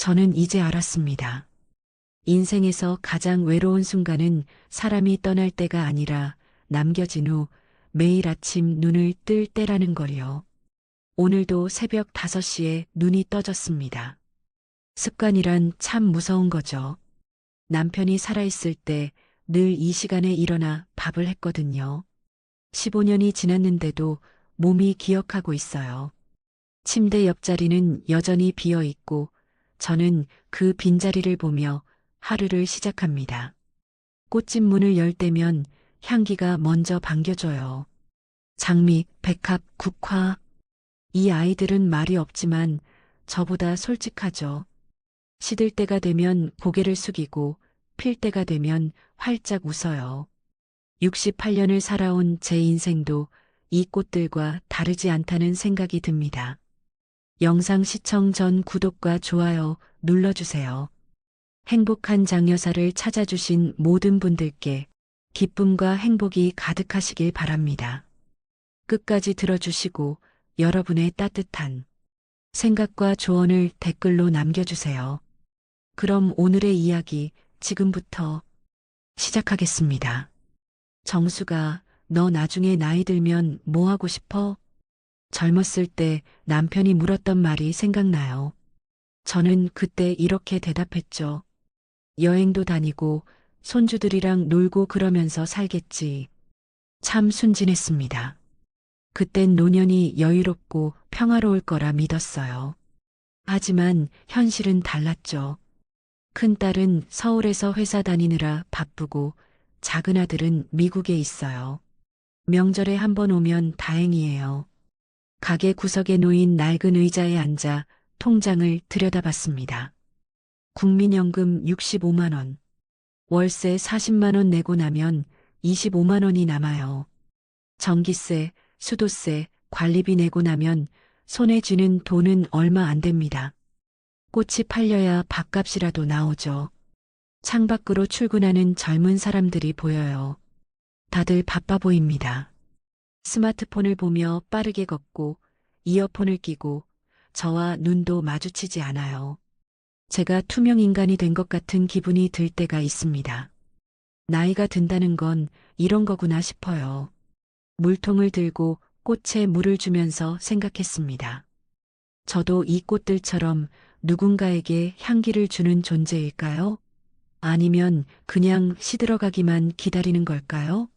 저는 이제 알았습니다. 인생에서 가장 외로운 순간은 사람이 떠날 때가 아니라 남겨진 후 매일 아침 눈을 뜰 때라는 걸요. 오늘도 새벽 5시에 눈이 떠졌습니다. 습관이란 참 무서운 거죠. 남편이 살아있을 때 늘 이 시간에 일어나 밥을 했거든요. 15년이 지났는데도 몸이 기억하고 있어요. 침대 옆자리는 여전히 비어 있고 저는 그 빈자리를 보며 하루를 시작합니다. 꽃집 문을 열 때면 향기가 먼저 반겨줘요. 장미, 백합, 국화. 이 아이들은 말이 없지만 저보다 솔직하죠. 시들 때가 되면 고개를 숙이고 필 때가 되면 활짝 웃어요. 68년을 살아온 제 인생도 이 꽃들과 다르지 않다는 생각이 듭니다. 영상 시청 전 구독과 좋아요 눌러주세요. 행복한 장여사를 찾아주신 모든 분들께 기쁨과 행복이 가득하시길 바랍니다. 끝까지 들어주시고 여러분의 따뜻한 생각과 조언을 댓글로 남겨주세요. 그럼 오늘의 이야기 지금부터 시작하겠습니다. 정수가 너 나중에 나이 들면 뭐 하고 싶어? 젊었을 때 남편이 물었던 말이 생각나요. 저는 그때 이렇게 대답했죠. 여행도 다니고 손주들이랑 놀고 그러면서 살겠지. 참 순진했습니다. 그땐 노년이 여유롭고 평화로울 거라 믿었어요. 하지만 현실은 달랐죠. 큰딸은 서울에서 회사 다니느라 바쁘고 작은 아들은 미국에 있어요. 명절에 한 번 오면 다행이에요. 가게 구석에 놓인 낡은 의자에 앉아 통장을 들여다봤습니다. 국민연금 65만 원, 월세 40만 원 내고 나면 25만 원이 남아요. 전기세, 수도세, 관리비 내고 나면 손에 쥐는 돈은 얼마 안 됩니다. 꽃이 팔려야 밥값이라도 나오죠. 창밖으로 출근하는 젊은 사람들이 보여요. 다들 바빠 보입니다. 스마트폰을 보며 빠르게 걷고 이어폰을 끼고 저와 눈도 마주치지 않아요. 제가 투명 인간이 된 것 같은 기분이 들 때가 있습니다. 나이가 든다는 건 이런 거구나 싶어요. 물통을 들고 꽃에 물을 주면서 생각했습니다. 저도 이 꽃들처럼 누군가에게 향기를 주는 존재일까요? 아니면 그냥 시들어가기만 기다리는 걸까요?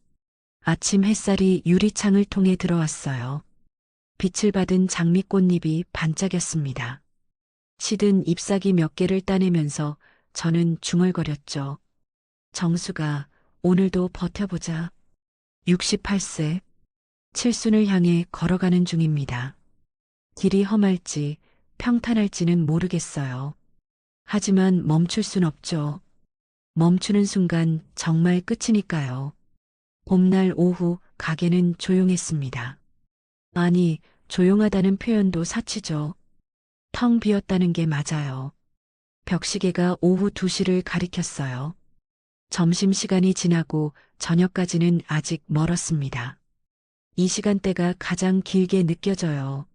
아침 햇살이 유리창을 통해 들어왔어요. 빛을 받은 장미꽃잎이 반짝였습니다. 시든 잎사귀 몇 개를 따내면서 저는 중얼거렸죠. 정수가 오늘도 버텨보자. 68세. 칠순을 향해 걸어가는 중입니다. 길이 험할지 평탄할지는 모르겠어요. 하지만 멈출 순 없죠. 멈추는 순간 정말 끝이니까요. 봄날 오후 가게는 조용했습니다. 아니, 조용하다는 표현도 사치죠. 텅 비었다는 게 맞아요. 벽시계가 오후 2시를 가리켰어요. 점심시간이 지나고 저녁까지는 아직 멀었습니다. 이 시간대가 가장 길게 느껴져요.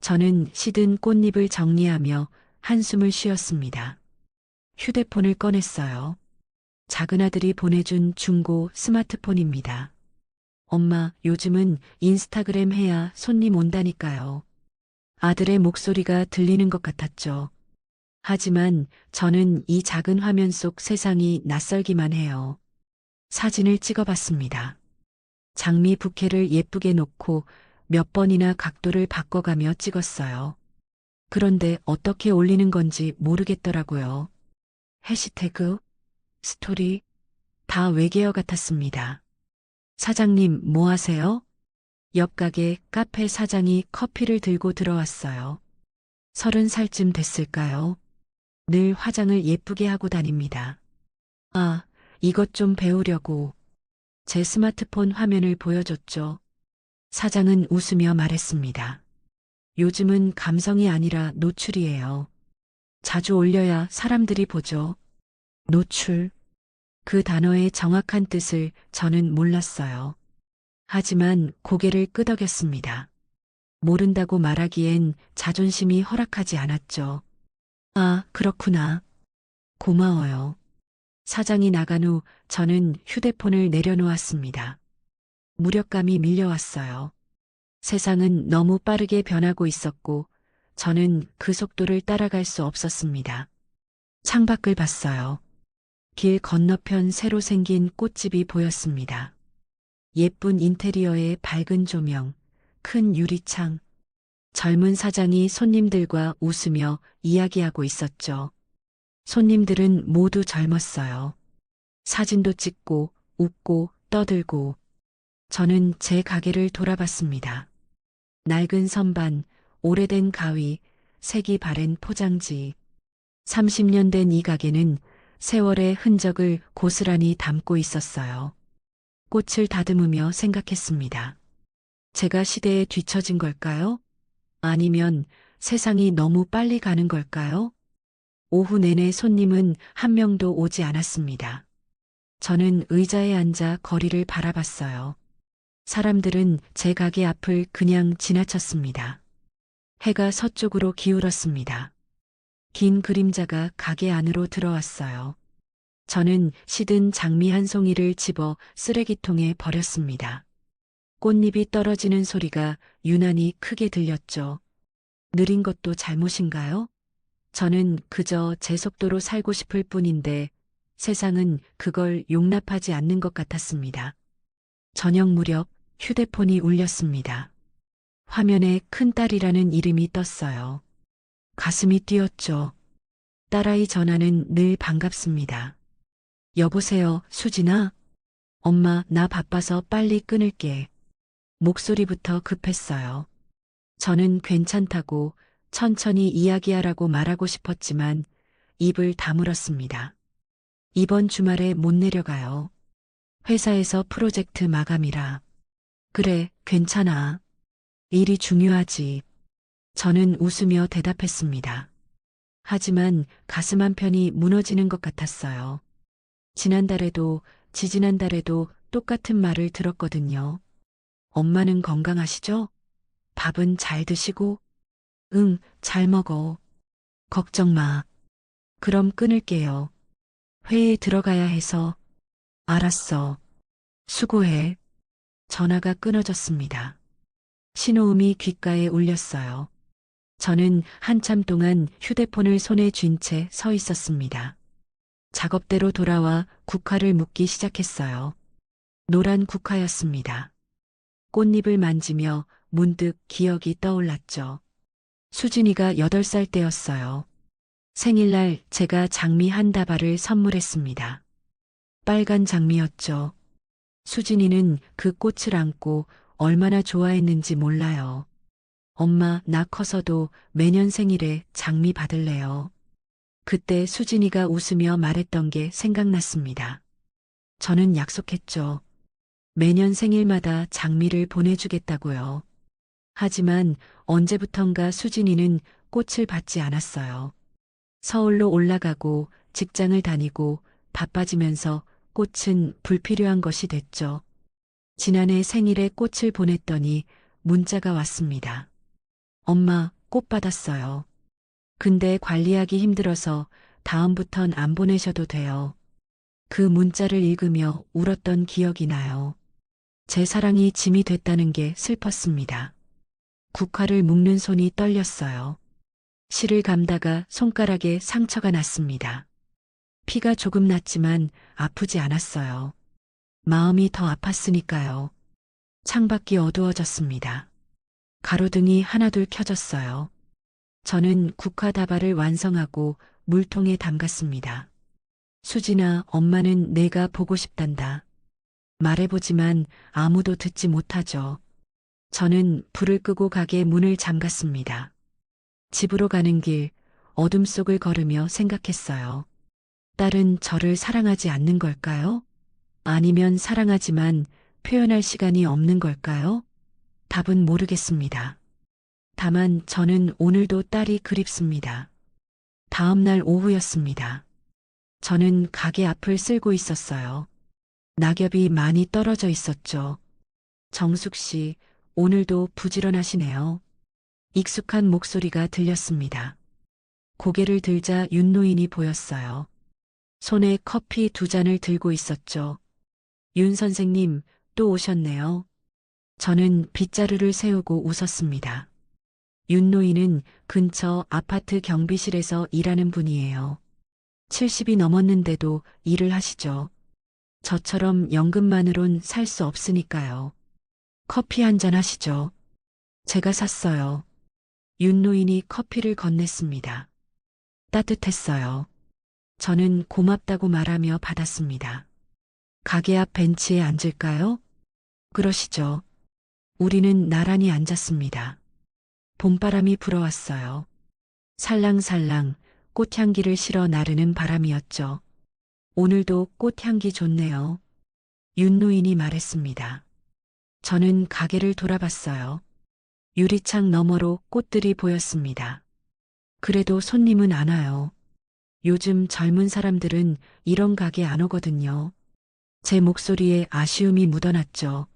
저는 시든 꽃잎을 정리하며 한숨을 쉬었습니다. 휴대폰을 꺼냈어요. 작은 아들이 보내준 중고 스마트폰입니다. 엄마, 요즘은 인스타그램 해야 손님 온다니까요. 아들의 목소리가 들리는 것 같았죠. 하지만 저는 이 작은 화면 속 세상이 낯설기만 해요. 사진을 찍어봤습니다. 장미 부케를 예쁘게 놓고 몇 번이나 각도를 바꿔가며 찍었어요. 그런데 어떻게 올리는 건지 모르겠더라고요. 해시태그, 스토리, 다 외계어 같았습니다. 사장님, 뭐 하세요? 옆 가게 카페 사장이 커피를 들고 들어왔어요. 서른 살쯤 됐을까요? 늘 화장을 예쁘게 하고 다닙니다. 아, 이것 좀 배우려고. 제 스마트폰 화면을 보여줬죠. 사장은 웃으며 말했습니다. 요즘은 감성이 아니라 노출이에요. 자주 올려야 사람들이 보죠. 노출. 그 단어의 정확한 뜻을 저는 몰랐어요. 하지만 고개를 끄덕였습니다. 모른다고 말하기엔 자존심이 허락하지 않았죠. 아, 그렇구나. 고마워요. 사장이 나간 후 저는 휴대폰을 내려놓았습니다. 무력감이 밀려왔어요. 세상은 너무 빠르게 변하고 있었고 저는 그 속도를 따라갈 수 없었습니다. 창밖을 봤어요. 길 건너편 새로 생긴 꽃집이 보였습니다. 예쁜 인테리어의 밝은 조명, 큰 유리창, 젊은 사장이 손님들과 웃으며 이야기하고 있었죠. 손님들은 모두 젊었어요. 사진도 찍고 웃고 떠들고 저는 제 가게를 돌아봤습니다. 낡은 선반, 오래된 가위, 색이 바랜 포장지. 30년 된 이 가게는 세월의 흔적을 고스란히 담고 있었어요. 꽃을 다듬으며 생각했습니다. 제가 시대에 뒤처진 걸까요? 아니면 세상이 너무 빨리 가는 걸까요? 오후 내내 손님은 한 명도 오지 않았습니다. 저는 의자에 앉아 거리를 바라봤어요. 사람들은 제 가게 앞을 그냥 지나쳤습니다. 해가 서쪽으로 기울었습니다. 긴 그림자가 가게 안으로 들어왔어요. 저는 시든 장미 한 송이를 집어 쓰레기통에 버렸습니다. 꽃잎이 떨어지는 소리가 유난히 크게 들렸죠. 느린 것도 잘못인가요? 저는 그저 제 속도로 살고 싶을 뿐인데 세상은 그걸 용납하지 않는 것 같았습니다. 저녁 무렵 휴대폰이 울렸습니다. 화면에 큰딸이라는 이름이 떴어요. 가슴이 뛰었죠. 딸아이 전화는 늘 반갑습니다. 여보세요, 수진아? 엄마, 나 바빠서 빨리 끊을게. 목소리부터 급했어요. 저는 괜찮다고 천천히 이야기하라고 말하고 싶었지만 입을 다물었습니다. 이번 주말에 못 내려가요. 회사에서 프로젝트 마감이라. 그래, 괜찮아. 일이 중요하지. 저는 웃으며 대답했습니다. 하지만 가슴 한편이 무너지는 것 같았어요. 지난달에도 지지난달에도 똑같은 말을 들었거든요. 엄마는 건강하시죠? 밥은 잘 드시고? 응, 잘 먹어. 걱정 마. 그럼 끊을게요. 회의에 들어가야 해서. 알았어. 수고해. 전화가 끊어졌습니다. 신호음이 귓가에 울렸어요. 저는 한참 동안 휴대폰을 손에 쥔 채 서 있었습니다. 작업대로 돌아와 국화를 묶기 시작했어요. 노란 국화였습니다. 꽃잎을 만지며 문득 기억이 떠올랐죠. 수진이가 8살 때였어요. 생일날 제가 장미 한 다발을 선물했습니다. 빨간 장미였죠. 수진이는 그 꽃을 안고 얼마나 좋아했는지 몰라요. 엄마, 나 커서도 매년 생일에 장미 받을래요. 그때 수진이가 웃으며 말했던 게 생각났습니다. 저는 약속했죠. 매년 생일마다 장미를 보내주겠다고요. 하지만 언제부턴가 수진이는 꽃을 받지 않았어요. 서울로 올라가고 직장을 다니고 바빠지면서 꽃은 불필요한 것이 됐죠. 지난해 생일에 꽃을 보냈더니 문자가 왔습니다. 엄마, 꽃 받았어요. 근데 관리하기 힘들어서 다음부턴 안 보내셔도 돼요. 그 문자를 읽으며 울었던 기억이 나요. 제 사랑이 짐이 됐다는 게 슬펐습니다. 국화를 묶는 손이 떨렸어요. 실을 감다가 손가락에 상처가 났습니다. 피가 조금 났지만 아프지 않았어요. 마음이 더 아팠으니까요. 창밖이 어두워졌습니다. 가로등이 하나둘 켜졌어요. 저는 국화 다발을 완성하고 물통에 담갔습니다. 수진아, 엄마는 내가 보고 싶단다. 말해보지만 아무도 듣지 못하죠. 저는 불을 끄고 가게 문을 잠갔습니다. 집으로 가는 길, 어둠 속을 걸으며 생각했어요. 딸은 저를 사랑하지 않는 걸까요? 아니면 사랑하지만 표현할 시간이 없는 걸까요? 답은 모르겠습니다. 다만 저는 오늘도 딸이 그립습니다. 다음 날 오후였습니다. 저는 가게 앞을 쓸고 있었어요. 낙엽이 많이 떨어져 있었죠. 정숙 씨, 오늘도 부지런하시네요. 익숙한 목소리가 들렸습니다. 고개를 들자 윤노인이 보였어요. 손에 커피 두 잔을 들고 있었죠. 윤 선생님, 또 오셨네요. 저는 빗자루를 세우고 웃었습니다. 윤 노인은 근처 아파트 경비실에서 일하는 분이에요. 70이 넘었는데도 일을 하시죠. 저처럼 연금만으론 살 수 없으니까요. 커피 한 잔 하시죠. 제가 샀어요. 윤 노인이 커피를 건넸습니다. 따뜻했어요. 저는 고맙다고 말하며 받았습니다. 가게 앞 벤치에 앉을까요? 그러시죠. 우리는 나란히 앉았습니다. 봄바람이 불어왔어요. 살랑살랑 꽃향기를 실어 나르는 바람이었죠. 오늘도 꽃향기 좋네요. 윤노인이 말했습니다. 저는 가게를 돌아봤어요. 유리창 너머로 꽃들이 보였습니다. 그래도 손님은 안 와요. 요즘 젊은 사람들은 이런 가게 안 오거든요. 제 목소리에 아쉬움이 묻어났죠.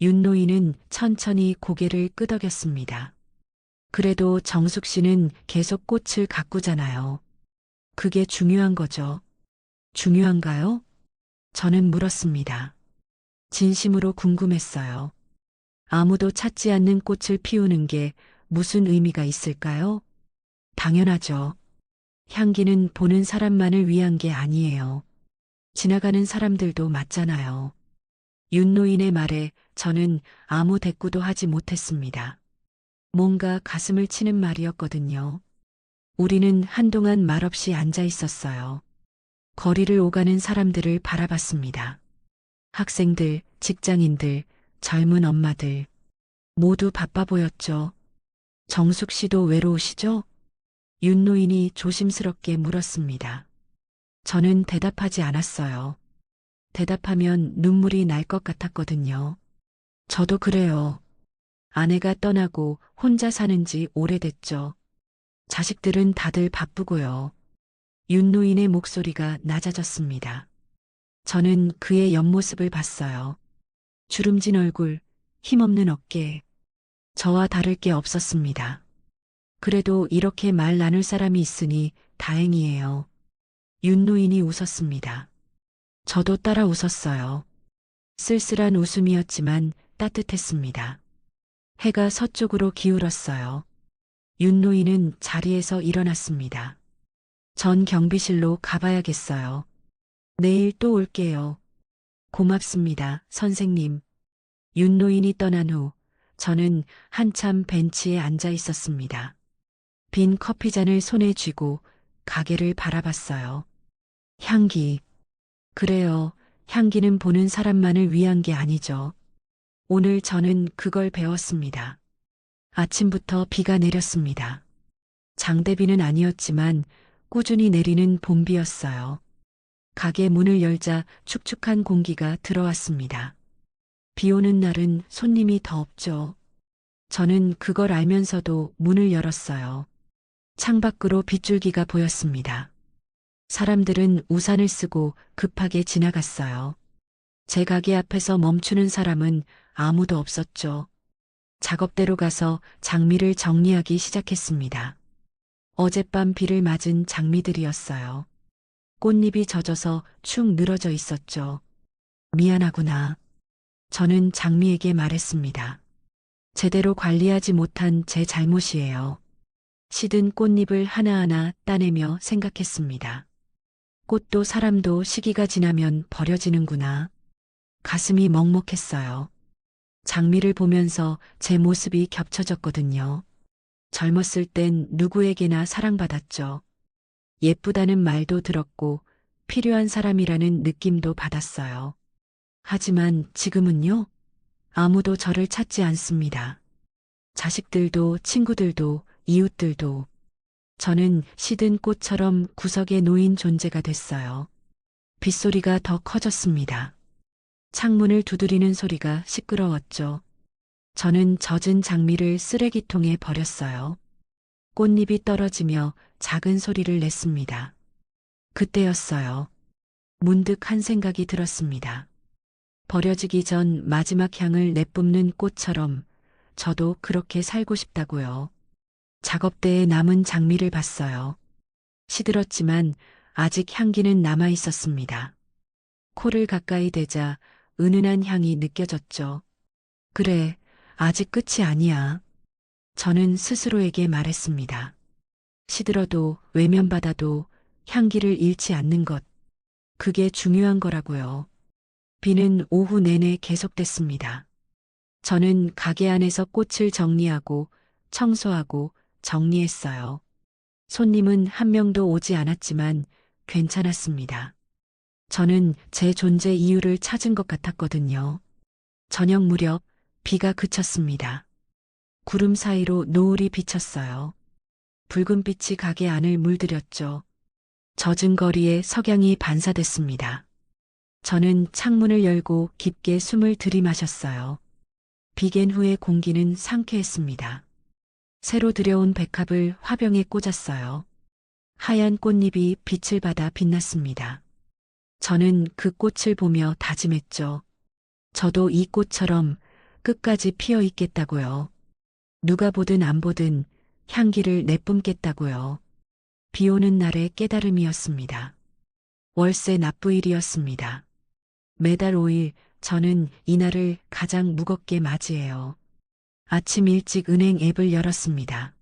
윤노인은 천천히 고개를 끄덕였습니다. 그래도 정숙 씨는 계속 꽃을 가꾸잖아요. 그게 중요한 거죠. 중요한가요? 저는 물었습니다. 진심으로 궁금했어요. 아무도 찾지 않는 꽃을 피우는 게 무슨 의미가 있을까요? 당연하죠. 향기는 보는 사람만을 위한 게 아니에요. 지나가는 사람들도 맞잖아요. 윤노인의 말에 저는 아무 대꾸도 하지 못했습니다. 뭔가 가슴을 치는 말이었거든요. 우리는 한동안 말없이 앉아 있었어요. 거리를 오가는 사람들을 바라봤습니다. 학생들, 직장인들, 젊은 엄마들. 모두 바빠 보였죠. 정숙 씨도 외로우시죠? 윤노인이 조심스럽게 물었습니다. 저는 대답하지 않았어요. 대답하면 눈물이 날 것 같았거든요. 저도 그래요. 아내가 떠나고 혼자 사는 지 오래됐죠. 자식들은 다들 바쁘고요. 윤노인의 목소리가 낮아졌습니다. 저는 그의 옆모습을 봤어요. 주름진 얼굴, 힘없는 어깨. 저와 다를 게 없었습니다. 그래도 이렇게 말 나눌 사람이 있으니 다행이에요. 윤노인이 웃었습니다. 저도 따라 웃었어요. 쓸쓸한 웃음이었지만 따뜻했습니다. 해가 서쪽으로 기울었어요. 윤노인은 자리에서 일어났습니다. 전 경비실로 가봐야겠어요. 내일 또 올게요. 고맙습니다, 선생님. 윤노인이 떠난 후 저는 한참 벤치에 앉아 있었습니다. 빈 커피잔을 손에 쥐고 가게를 바라봤어요. 향기. 그래요. 향기는 보는 사람만을 위한 게 아니죠. 오늘 저는 그걸 배웠습니다. 아침부터 비가 내렸습니다. 장대비는 아니었지만 꾸준히 내리는 봄비였어요. 가게 문을 열자 축축한 공기가 들어왔습니다. 비 오는 날은 손님이 더 없죠. 저는 그걸 알면서도 문을 열었어요. 창밖으로 빗줄기가 보였습니다. 사람들은 우산을 쓰고 급하게 지나갔어요. 제 가게 앞에서 멈추는 사람은 아무도 없었죠. 작업대로 가서 장미를 정리하기 시작했습니다. 어젯밤 비를 맞은 장미들이었어요. 꽃잎이 젖어서 축 늘어져 있었죠. 미안하구나. 저는 장미에게 말했습니다. 제대로 관리하지 못한 제 잘못이에요. 시든 꽃잎을 하나하나 따내며 생각했습니다. 꽃도 사람도 시기가 지나면 버려지는구나. 가슴이 먹먹했어요. 장미를 보면서 제 모습이 겹쳐졌거든요. 젊었을 땐 누구에게나 사랑받았죠. 예쁘다는 말도 들었고 필요한 사람이라는 느낌도 받았어요. 하지만 지금은요? 아무도 저를 찾지 않습니다. 자식들도 친구들도 이웃들도 저는 시든 꽃처럼 구석에 놓인 존재가 됐어요. 빗소리가 더 커졌습니다. 창문을 두드리는 소리가 시끄러웠죠. 저는 젖은 장미를 쓰레기통에 버렸어요. 꽃잎이 떨어지며 작은 소리를 냈습니다. 그때였어요. 문득 한 생각이 들었습니다. 버려지기 전 마지막 향을 내뿜는 꽃처럼 저도 그렇게 살고 싶다고요. 작업대에 남은 장미를 봤어요. 시들었지만 아직 향기는 남아 있었습니다. 코를 가까이 대자 은은한 향이 느껴졌죠. 그래, 아직 끝이 아니야. 저는 스스로에게 말했습니다. 시들어도 외면받아도 향기를 잃지 않는 것. 그게 중요한 거라고요. 비는 오후 내내 계속됐습니다. 저는 가게 안에서 꽃을 정리하고 청소하고 정리했어요. 손님은 한 명도 오지 않았지만 괜찮았습니다. 저는 제 존재 이유를 찾은 것 같았거든요. 저녁 무렵 비가 그쳤습니다. 구름 사이로 노을이 비쳤어요. 붉은 빛이 가게 안을 물들였죠. 젖은 거리에 석양이 반사됐습니다. 저는 창문을 열고 깊게 숨을 들이마셨어요. 비갠 후의 공기는 상쾌했습니다. 새로 들여온 백합을 화병에 꽂았어요. 하얀 꽃잎이 빛을 받아 빛났습니다. 저는 그 꽃을 보며 다짐했죠. 저도 이 꽃처럼 끝까지 피어 있겠다고요. 누가 보든 안 보든 향기를 내뿜겠다고요. 비 오는 날의 깨달음이었습니다. 월세 납부일이었습니다. 매달 5일 저는 이날을 가장 무겁게 맞이해요. 아침 일찍 은행 앱을 열었습니다.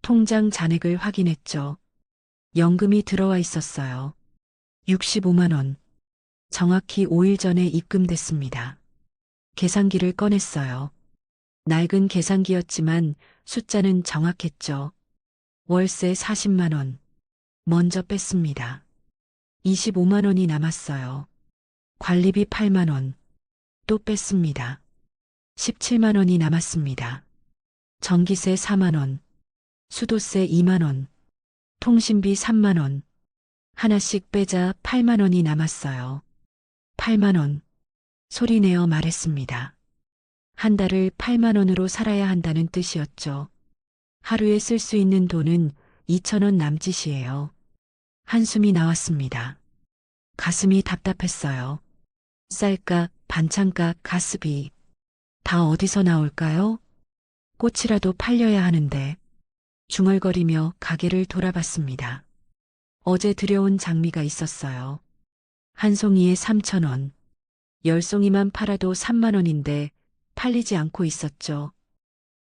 통장 잔액을 확인했죠. 연금이 들어와 있었어요. 65만원. 정확히 5일 전에 입금됐습니다. 계산기를 꺼냈어요. 낡은 계산기였지만 숫자는 정확했죠. 월세 40만원. 먼저 뺐습니다. 25만원이 남았어요. 관리비 8만원. 또 뺐습니다. 17만 원이 남았습니다. 전기세 4만 원. 수도세 2만 원. 통신비 3만 원. 하나씩 빼자 8만 원이 남았어요. 8만 원. 소리내어 말했습니다. 한 달을 8만 원으로 살아야 한다는 뜻이었죠. 하루에 쓸 수 있는 돈은 2천 원 남짓이에요. 한숨이 나왔습니다. 가슴이 답답했어요. 쌀값, 반찬값, 가스비. 다 어디서 나올까요? 꽃이라도 팔려야 하는데. 중얼거리며 가게를 돌아봤습니다. 어제 들여온 장미가 있었어요. 한 송이에 3천 원. 열 송이만 팔아도 3만 원인데 팔리지 않고 있었죠.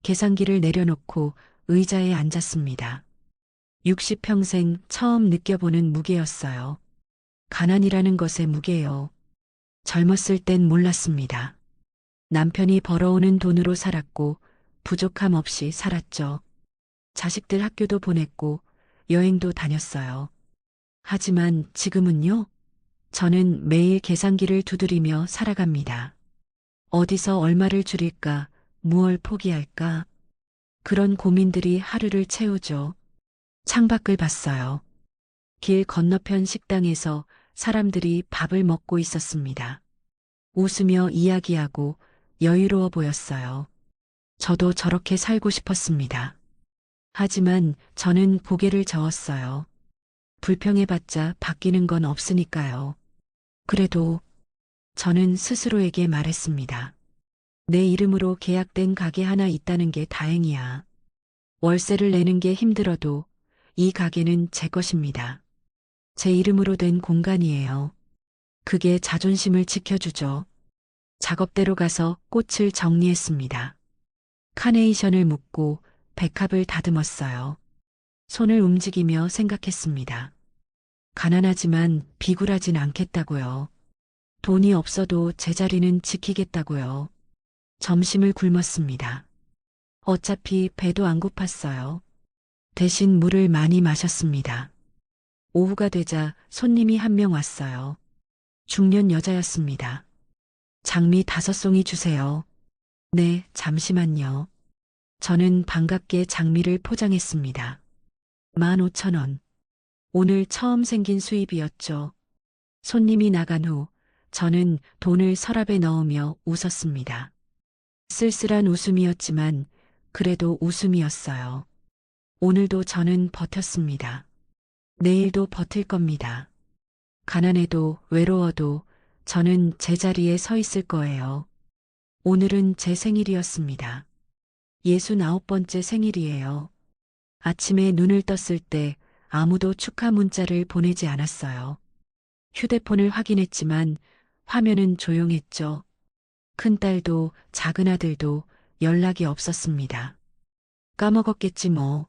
계산기를 내려놓고 의자에 앉았습니다. 60평생 처음 느껴보는 무게였어요. 가난이라는 것의 무게요. 젊었을 땐 몰랐습니다. 남편이 벌어오는 돈으로 살았고 부족함 없이 살았죠. 자식들 학교도 보냈고 여행도 다녔어요. 하지만 지금은요? 저는 매일 계산기를 두드리며 살아갑니다. 어디서 얼마를 줄일까, 무얼 포기할까? 그런 고민들이 하루를 채우죠. 창밖을 봤어요. 길 건너편 식당에서 사람들이 밥을 먹고 있었습니다. 웃으며 이야기하고 여유로워 보였어요. 저도 저렇게 살고 싶었습니다. 하지만 저는 고개를 저었어요. 불평해봤자 바뀌는 건 없으니까요. 그래도 저는 스스로에게 말했습니다. 내 이름으로 계약된 가게 하나 있다는 게 다행이야. 월세를 내는 게 힘들어도 이 가게는 제 것입니다. 제 이름으로 된 공간이에요. 그게 자존심을 지켜주죠. 작업대로 가서 꽃을 정리했습니다. 카네이션을 묶고 백합을 다듬었어요. 손을 움직이며 생각했습니다. 가난하지만 비굴하진 않겠다고요. 돈이 없어도 제자리는 지키겠다고요. 점심을 굶었습니다. 어차피 배도 안 고팠어요. 대신 물을 많이 마셨습니다. 오후가 되자 손님이 한 명 왔어요. 중년 여자였습니다. 장미 다섯 송이 주세요. 네, 잠시만요. 저는 반갑게 장미를 포장했습니다. 15,000원. 오늘 처음 생긴 수입이었죠. 손님이 나간 후 저는 돈을 서랍에 넣으며 웃었습니다. 쓸쓸한 웃음이었지만 그래도 웃음이었어요. 오늘도 저는 버텼습니다. 내일도 버틸 겁니다. 가난해도 외로워도 저는 제자리에 서 있을 거예요. 오늘은 제 생일이었습니다. 69번째 생일이에요. 아침에 눈을 떴을 때 아무도 축하 문자를 보내지 않았어요. 휴대폰을 확인했지만 화면은 조용했죠. 큰딸도 작은 아들도 연락이 없었습니다. 까먹었겠지 뭐.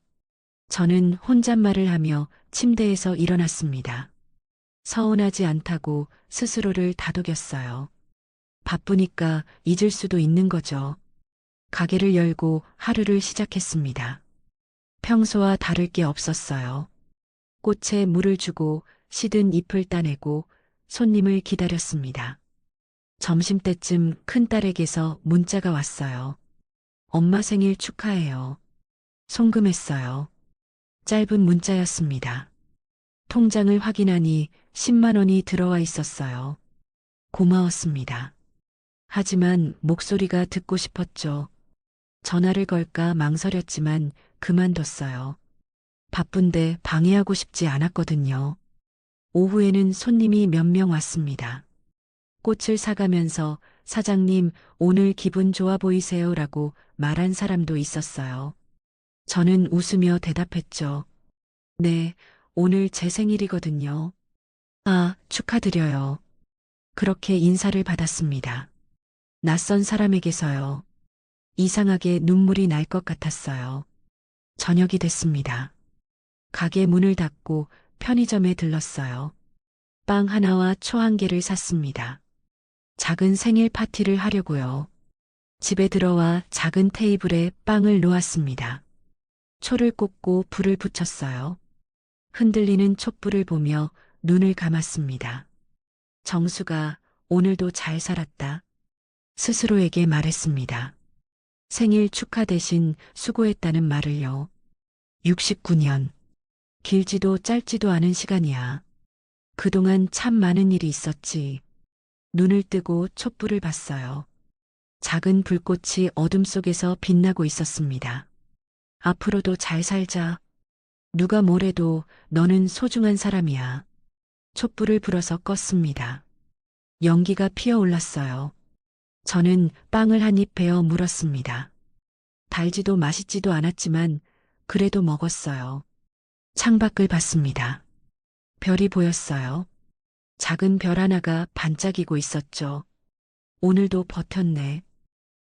저는 혼잣말을 하며 침대에서 일어났습니다. 서운하지 않다고 스스로를 다독였어요. 바쁘니까 잊을 수도 있는 거죠. 가게를 열고 하루를 시작했습니다. 평소와 다를 게 없었어요. 꽃에 물을 주고 시든 잎을 따내고 손님을 기다렸습니다. 점심때쯤 큰딸에게서 문자가 왔어요. 엄마 생일 축하해요. 송금했어요. 짧은 문자였습니다. 통장을 확인하니 10만 원이 들어와 있었어요. 고마웠습니다. 하지만 목소리가 듣고 싶었죠. 전화를 걸까 망설였지만 그만뒀어요. 바쁜데 방해하고 싶지 않았거든요. 오후에는 손님이 몇 명 왔습니다. 꽃을 사가면서 사장님 오늘 기분 좋아 보이세요 라고 말한 사람도 있었어요. 저는 웃으며 대답했죠. 네, 오늘 제 생일이거든요. 아, 축하드려요. 그렇게 인사를 받았습니다. 낯선 사람에게서요. 이상하게 눈물이 날 것 같았어요. 저녁이 됐습니다. 가게 문을 닫고 편의점에 들렀어요. 빵 하나와 초 한 개를 샀습니다. 작은 생일 파티를 하려고요. 집에 들어와 작은 테이블에 빵을 놓았습니다. 초를 꽂고 불을 붙였어요. 흔들리는 촛불을 보며 눈을 감았습니다. 정수가 오늘도 잘 살았다. 스스로에게 말했습니다. 생일 축하 대신 수고했다는 말을요. 69년. 길지도 짧지도 않은 시간이야. 그동안 참 많은 일이 있었지. 눈을 뜨고 촛불을 봤어요. 작은 불꽃이 어둠 속에서 빛나고 있었습니다. 앞으로도 잘 살자. 누가 뭐래도 너는 소중한 사람이야. 촛불을 불어서 껐습니다. 연기가 피어올랐어요. 저는 빵을 한 입 베어 물었습니다. 달지도 맛있지도 않았지만 그래도 먹었어요. 창밖을 봤습니다. 별이 보였어요. 작은 별 하나가 반짝이고 있었죠. 오늘도 버텼네.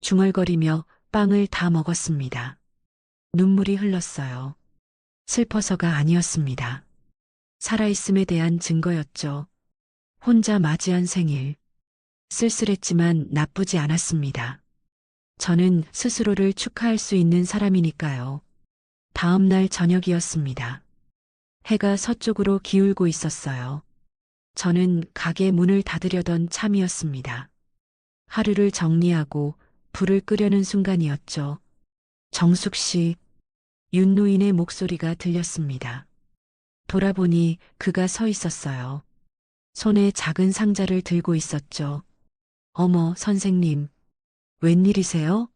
중얼거리며 빵을 다 먹었습니다. 눈물이 흘렀어요. 슬퍼서가 아니었습니다. 살아있음에 대한 증거였죠. 혼자 맞이한 생일. 쓸쓸했지만 나쁘지 않았습니다. 저는 스스로를 축하할 수 있는 사람이니까요. 다음 날 저녁이었습니다. 해가 서쪽으로 기울고 있었어요. 저는 가게 문을 닫으려던 참이었습니다. 하루를 정리하고 불을 끄려는 순간이었죠. 정숙 씨, 윤노인의 목소리가 들렸습니다. 돌아보니 그가 서 있었어요. 손에 작은 상자를 들고 있었죠. 어머, 선생님. 웬일이세요?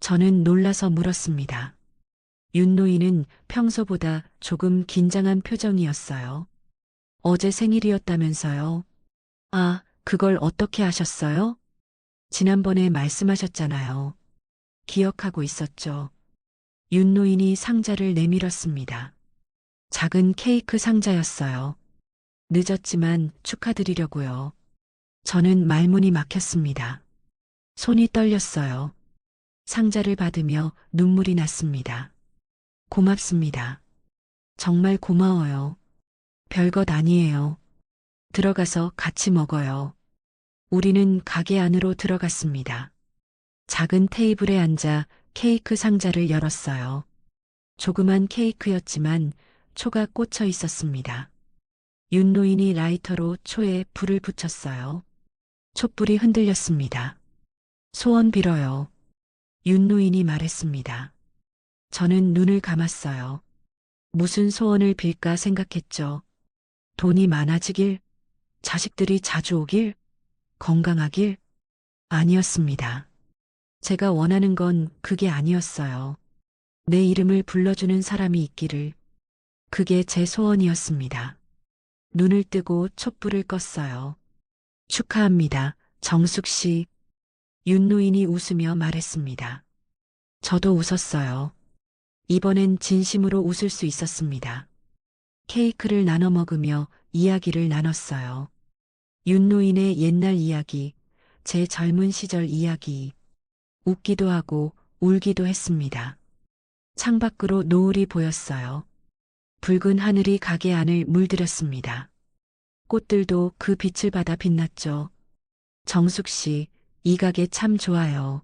저는 놀라서 물었습니다. 윤노인은 평소보다 조금 긴장한 표정이었어요. 어제 생일이었다면서요. 아, 그걸 어떻게 아셨어요? 지난번에 말씀하셨잖아요. 기억하고 있었죠. 윤노인이 상자를 내밀었습니다. 작은 케이크 상자였어요. 늦었지만 축하드리려고요. 저는 말문이 막혔습니다. 손이 떨렸어요. 상자를 받으며 눈물이 났습니다. 고맙습니다. 정말 고마워요. 별것 아니에요. 들어가서 같이 먹어요. 우리는 가게 안으로 들어갔습니다. 작은 테이블에 앉아 케이크 상자를 열었어요. 조그만 케이크였지만 초가 꽂혀 있었습니다. 윤노인이 라이터로 초에 불을 붙였어요. 촛불이 흔들렸습니다. 소원 빌어요. 윤노인이 말했습니다. 저는 눈을 감았어요. 무슨 소원을 빌까 생각했죠. 돈이 많아지길, 자식들이 자주 오길, 건강하길, 아니었습니다. 제가 원하는 건 그게 아니었어요. 내 이름을 불러주는 사람이 있기를. 그게 제 소원이었습니다. 눈을 뜨고 촛불을 껐어요. 축하합니다. 정숙 씨. 윤노인이 웃으며 말했습니다. 저도 웃었어요. 이번엔 진심으로 웃을 수 있었습니다. 케이크를 나눠 먹으며 이야기를 나눴어요. 윤노인의 옛날 이야기, 제 젊은 시절 이야기. 웃기도 하고 울기도 했습니다. 창밖으로 노을이 보였어요. 붉은 하늘이 가게 안을 물들였습니다. 꽃들도 그 빛을 받아 빛났죠. 정숙 씨, 이 가게 참 좋아요.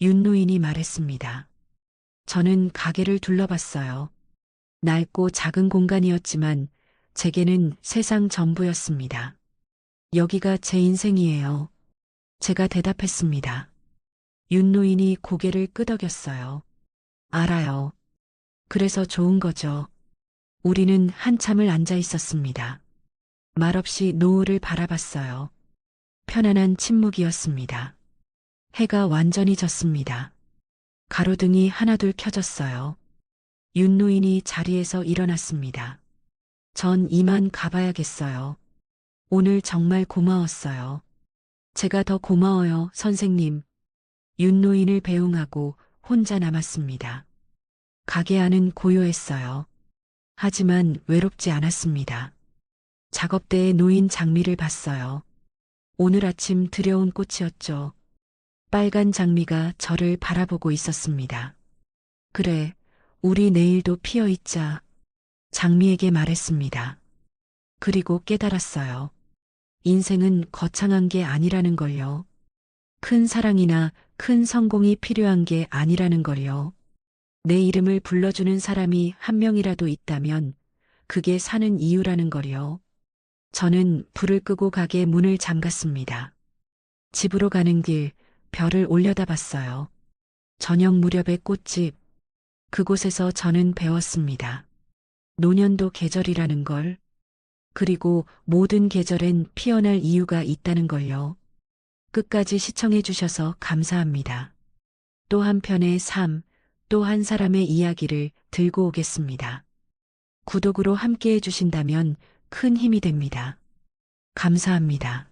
윤노인이 말했습니다. 저는 가게를 둘러봤어요. 낡고 작은 공간이었지만 제게는 세상 전부였습니다. 여기가 제 인생이에요. 제가 대답했습니다. 윤노인이 고개를 끄덕였어요. 알아요. 그래서 좋은 거죠. 우리는 한참을 앉아 있었습니다. 말없이 노을을 바라봤어요. 편안한 침묵이었습니다. 해가 완전히 졌습니다. 가로등이 하나둘 켜졌어요. 윤노인이 자리에서 일어났습니다. 전 이만 가봐야겠어요. 오늘 정말 고마웠어요. 제가 더 고마워요, 선생님. 윤노인을 배웅하고 혼자 남았습니다. 가게 안은 고요했어요. 하지만 외롭지 않았습니다. 작업대에 놓인 장미를 봤어요. 오늘 아침 들여온 꽃이었죠. 빨간 장미가 저를 바라보고 있었습니다. 그래, 우리 내일도 피어 있자. 장미에게 말했습니다. 그리고 깨달았어요. 인생은 거창한 게 아니라는 걸요. 큰 사랑이나 큰 성공이 필요한 게 아니라는 걸요. 내 이름을 불러주는 사람이 한 명이라도 있다면 그게 사는 이유라는 걸요. 저는 불을 끄고 가게 문을 잠갔습니다. 집으로 가는 길 별을 올려다 봤어요. 저녁 무렵의 꽃집. 그곳에서 저는 배웠습니다. 노년도 계절이라는 걸. 그리고 모든 계절엔 피어날 이유가 있다는 걸요. 끝까지 시청해 주셔서 감사합니다. 또 한편의 삶, 또 한 사람의 이야기를 들고 오겠습니다. 구독으로 함께 해주신다면 큰 힘이 됩니다. 감사합니다.